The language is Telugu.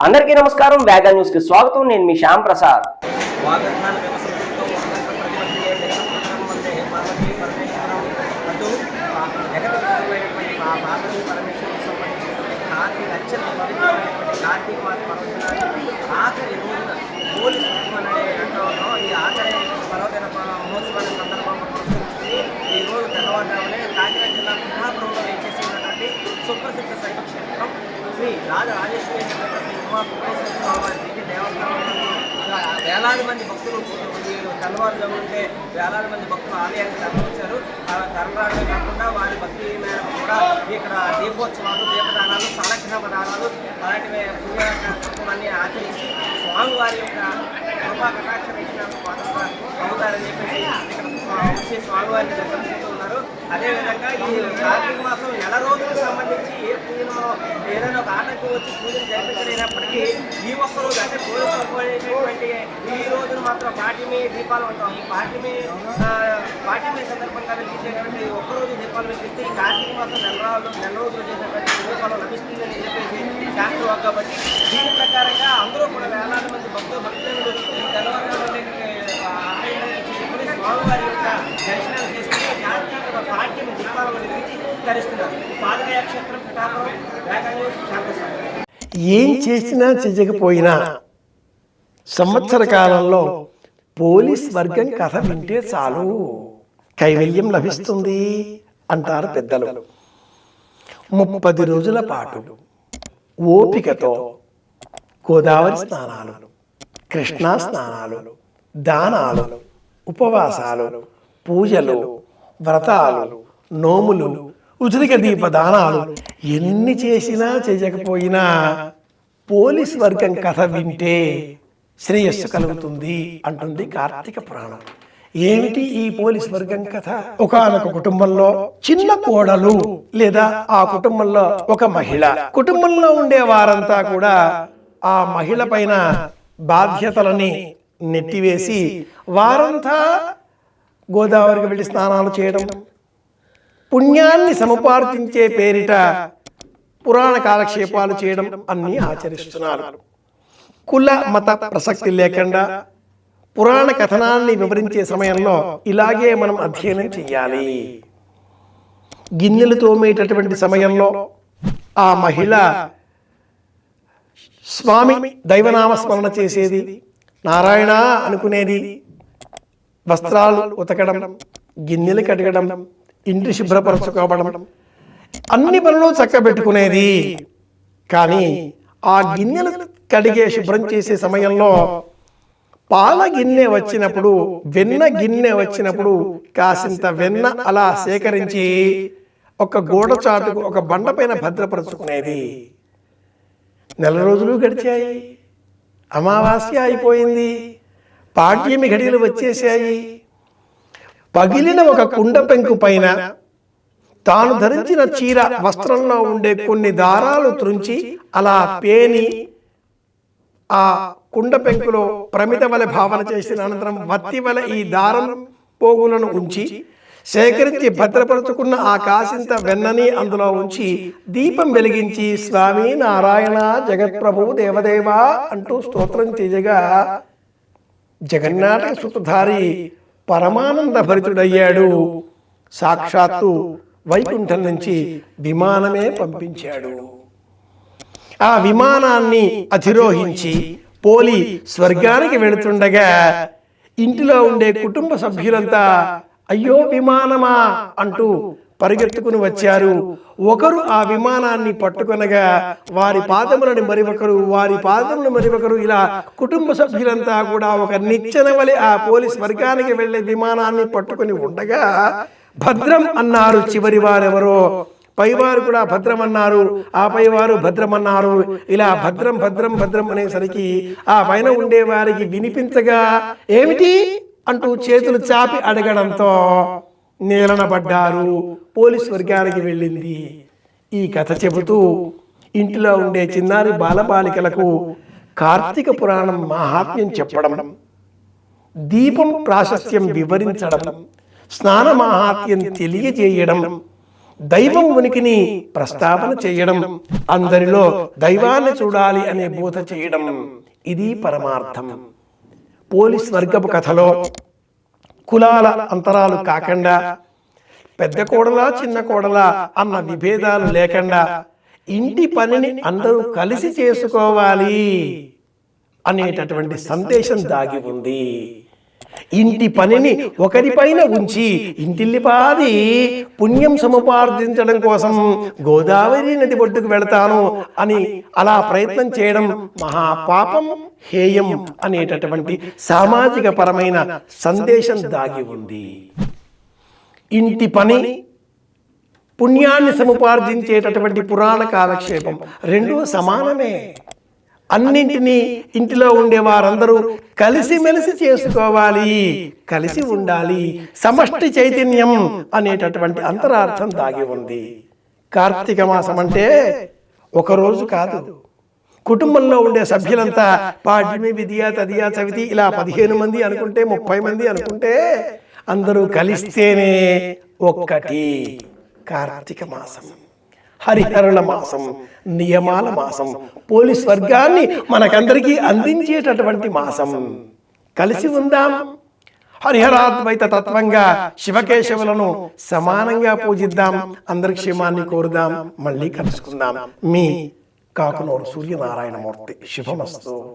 అందరికీ నమస్కారం వేగా న్యూస్ కి స్వాగతం నేను మీ శ్యామ్ ప్రసాద్ వాగ్దాన వ్యవస్థతో వాగ్దాన ప్రతిపత్తియే జగత్ప్రధానం వందే పార్వతీ పరమేశ్వరం అటు జగత్ప్రధానమైనటువంటి ఆ పార్వతీ పరమేశ్వరం సంబంధించినటువంటి కార్తీక అత్యంత పవిత్రమైనటువంటి కార్తీక మాస పర్వదినాన్ని ఆఖరి రోజున పోలీసు అనే అంటంలో ఈ ఆఖరి పర్వదిన మహోత్సవాల సందర్భంగా పురస్కరించుకుని ఈ రోజు తెల్లవారుజామునే కాకినాడ జిల్లా పిఠాపురంలో వేచేసి ఉన్నటువంటి సుప్రసిద్ధ శైవ క్షేత్రం శ్రీ రాజరాజేశ్వరి సమేత శ్రీ వేలాది మంది భక్తులు ఈ తెల్లవారుజాము ఉంటే వేలాది మంది భక్తులు ఆలయానికి తరలించారు ఆ తరలడమే కాకుండా వారి భక్తి మేరకు కూడా ఇక్కడ దీపోత్సవాలు దీపదానాలు సాలగ్రహ దానాలు అలాంటివి పుణ్యకర్మన్ని ఆచరించి స్వామివారి యొక్క కృపా కటాక్ష వీక్షణకు అవుతారని చెప్పేసి ఇక్కడ వచ్చి స్వామివారిని దర్శించుతూ ఉన్నారు అదేవిధంగా ఈ కార్తీక మాసం నెల రోజులకు సంబంధించి ఏ పూజలో ఏదైనా ఒక ఆటంకం వచ్చి పూజలు జరిపించలేనప్పటికీ ఈ ఒక్క రోజు అంటే పోలీసు అప్పటిటువంటి ఈ రోజున మాత్రం పాటిమి దీపాలు ఉంటాం ఈ పాటిమి ఆ, పాటిమి సందర్భంగా వెలిగించేటువంటి ఒక్కరోజు దీపాలు వెలిగిస్తే ఈ కార్తీక మాసం నెల రోజులు నెల రోజులు చేసినటువంటి దీపాలు లభిస్తుందని చెప్పేసి శాస్త్రం కాబట్టి దీని ప్రకారంగా అందరూ కూడా వేలాది మంది భక్తులు భక్తులు ఈ తెల్లవారుజామునే, ఆ, ఆలయంలో నుంచి స్వామివారి యొక్క దర్శనాలు చేసుకుని ఆధ్యాత్మిక పాఠ్యం దీపాలను గురించి ధరిస్తున్నారు పాదగయ క్షేత్రం పిఠాపురం ఏం చేసినా చెయ్యకపోయినా సంవత్సర కాలంలో పోలీస్ వర్గం కథ వింటే చాలు. కైవల్యం లభిస్తుంది అంటారు పెద్దలు. ముప్పది రోజుల పాటు ఓపికతో గోదావరి స్నానాలు కృష్ణా స్నానాలు దానాలు ఉపవాసాలు పూజలు వ్రతాలు నోములు ఉచిత దీప దానాలు ఎన్ని చేసినా చేయకపోయినా పోలీస్ వర్గం కథ వింటే శ్రేయస్సు కలుగుతుంది అంటుంది కార్తీక పురాణం. ఏమిటి ఈ పోలీస్ వర్గం కథ? ఒకనొక కుటుంబంలో చిన్న కోడలు లేదా ఆ కుటుంబంలో ఒక మహిళ. కుటుంబంలో ఉండే వారంతా కూడా ఆ మహిళ పైన బాధ్యతలని నెట్టివేసి వారంతా గోదావరికి వెళ్ళి స్నానాలు చేయడం. పుణ్యాన్ని సముపార్జించే పేరిట పురాణ కాలక్షేపాలు చేయడం అన్ని ఆచరిస్తున్నారు. కుల మత ప్రసక్తి లేకుండా పురాణ కథనాన్ని వివరించే సమయంలో ఇలాగే మనం అధ్యయనం చేయాలి గిన్నెలు తోమేటటువంటి సమయంలో ఆ మహిళ స్వామి దైవనామస్మరణ చేసేది. నారాయణ అనుకునేది. వస్త్రాలు ఉతకడం గిన్నెలు కడగడం ఇంటి శుభ్రపరచుకోవడం అన్ని పనులు చక్కబెట్టుకునేది. కానీ ఆ గిన్నెలు కడిగే శుభ్రం చేసే సమయంలో పాల గిన్నె వచ్చినప్పుడు వెన్న గిన్నె వచ్చినప్పుడు కాసింత వెన్న అలా సేకరించి ఒక గోడ చాటుకు ఒక బండపైన భద్రపరుచుకునేది. నెల రోజులు గడిచాయి. అమావాస్య అయిపోయింది. పాడ్యమి ఘడియలు వచ్చేసాయి పగిలిన ఒక కుండ పెంకు పైన తాను ధరించిన చీర వస్త్రంలో ఉండే కొన్ని దారాలు త్రుంచి అలా పేని ఆ కుండ పెంకులో ప్రమిత వలె భావన చేసిన అనంతరం వత్తి వలె ఈ దారం పోగులను ఉంచి సేకరించి భద్రపరుచుకున్న ఆ కాసింత వెన్నని అందులో ఉంచి దీపం వెలిగించి స్వామి నారాయణ జగత్ప్రభు దేవదేవ అంటూ స్తోత్రం చేయగా జగన్నాటక సుతధారి పరమానంద భరితుడయ్యాడు సాక్షాత్తు వైకుంఠం నుంచి విమానమే పంపించాడు. ఆ విమానాన్ని అధిరోహించి పోలి స్వర్గానికి వెళుతుండగా ఇంటిలో ఉండే కుటుంబ సభ్యులంతా అయ్యో విమానమా అంటూ పరిగెత్తుకుని వచ్చారు. ఒకరు ఆ విమానాన్ని పట్టుకొనగా వారి పాదములను మరి ఒకరు వారి పాదములను మరి ఒకరు ఇలా కుటుంబ సభ్యులంతా కూడా ఒక నిచ్చెన వలె ఆ పోలీస్ వర్గానికి వెళ్ళే విమానాన్ని పట్టుకొని ఉండగా భద్రం అన్నారు చివరి వారెవరో. పైవారు కూడా భద్రం అన్నారు. ఆ పైవారు భద్రం అన్నారు. ఇలా భద్రం భద్రం భద్రం అనేసరికి ఆ పైన ఉండే వారికి వినిపించగా ఏమిటి? అంటూ చేతులు చాపి అడగడంతో నేలన పడ్డారు పోలీస్ వర్గానికి వెళ్ళింది. ఈ కథ చెబుతూ ఇంటిలో ఉండే చిన్నారి బాలబాలికలకు కార్తీక పురాణం మహాత్మ్యం చెప్పడం దీపం ప్రాశస్త్యం వివరించడం స్నాన మహాత్యం తెలియజేయడం దైవం ఉనికిని ప్రస్తావన చేయడం అందరిలో దైవాన్ని చూడాలి అనే బోధ చేయడం ఇది పరమార్థం. పోలీస్ వర్గపు కథలో కులాల అంతరాలు కాకుండా పెద్ద కోడలా చిన్న కోడలా అన్న విభేదాలు లేకుండా ఇంటి పనిని అందరూ కలిసి చేసుకోవాలి అనేటటువంటి సందేశం దాగి ఉంది. ఇంటి పనిని ఒకరిపైన ఉంచి ఇంటిల్లిపాది పుణ్యం సముపార్జించడం కోసం గోదావరి నది ఒడ్డుకు వెళతాను అని అలా ప్రయత్నం చేయడం మహాపాపం హేయం అనేటటువంటి సామాజిక పరమైన సందేశం దాగి ఉంది. ఇంటి పని పుణ్యాన్ని సముపార్జించేటటువంటి పురాణ కాలక్షేపం రెండూ సమానమే. అన్నింటినీ ఇంటిలో ఉండే వారందరూ కలిసిమెలిసి చేసుకోవాలి కలిసి ఉండాలి సమష్టి చైతన్యం అనేటటువంటి అంతరార్థం దాగి ఉంది. కార్తీక మాసం అంటే ఒక రోజు కాదు. కుటుంబంలో ఉండే సభ్యులంతా పాడ్యమి విద్య తదియా చవితి ఇలా పదిహేను మంది అనుకుంటే ముప్పై మంది అనుకుంటే అందరూ కలిస్తేనే ఒక్కటి. కార్తీక మాసం. హరిహరణ మాసం నియమాల మాసం పోలీస్ వర్గాన్ని మనకందరికీ అందించేటటువంటి మాసం. కలిసి ఉందాం. హరిహరాద్వైత తత్వంగా శివకేశవులను సమానంగా పూజిద్దాం. అందరి క్షేమాన్ని కోరుదాం. మళ్ళీ కలుసుకుందాం. మీ కాకునూరు సూర్యనారాయణమూర్తి. శుభమస్తు.